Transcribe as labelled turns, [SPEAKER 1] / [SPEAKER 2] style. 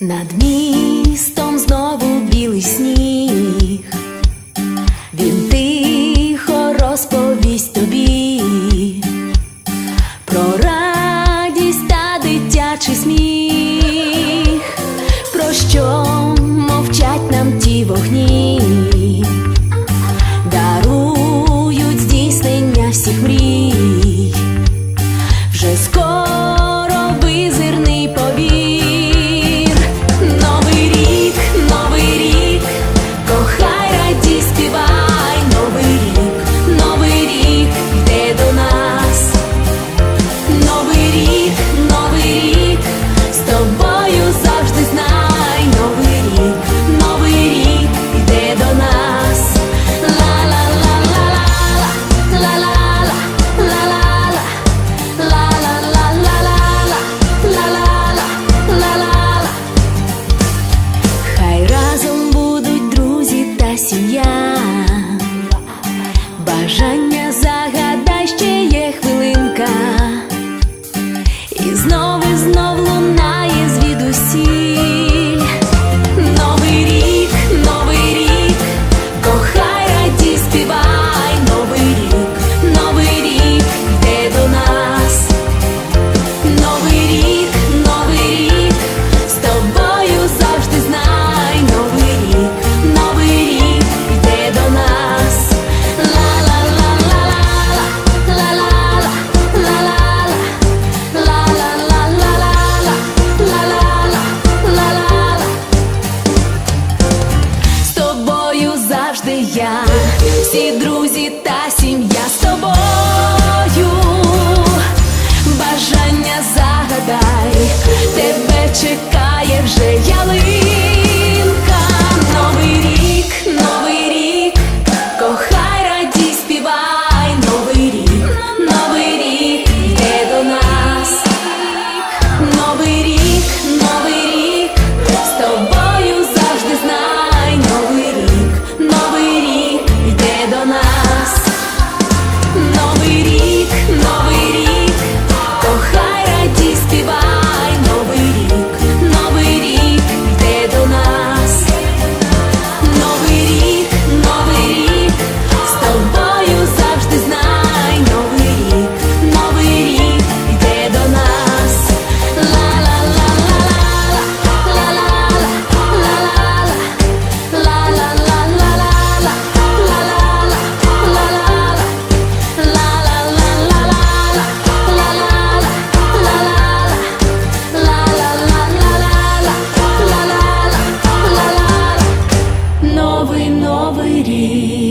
[SPEAKER 1] Над містом знову білий сніг, він тихо розповість тобі, про радість та дитячий сміх, про що. всі друзі та сім'я з тобою, бажання загадай тебе чекай. Sweetie city.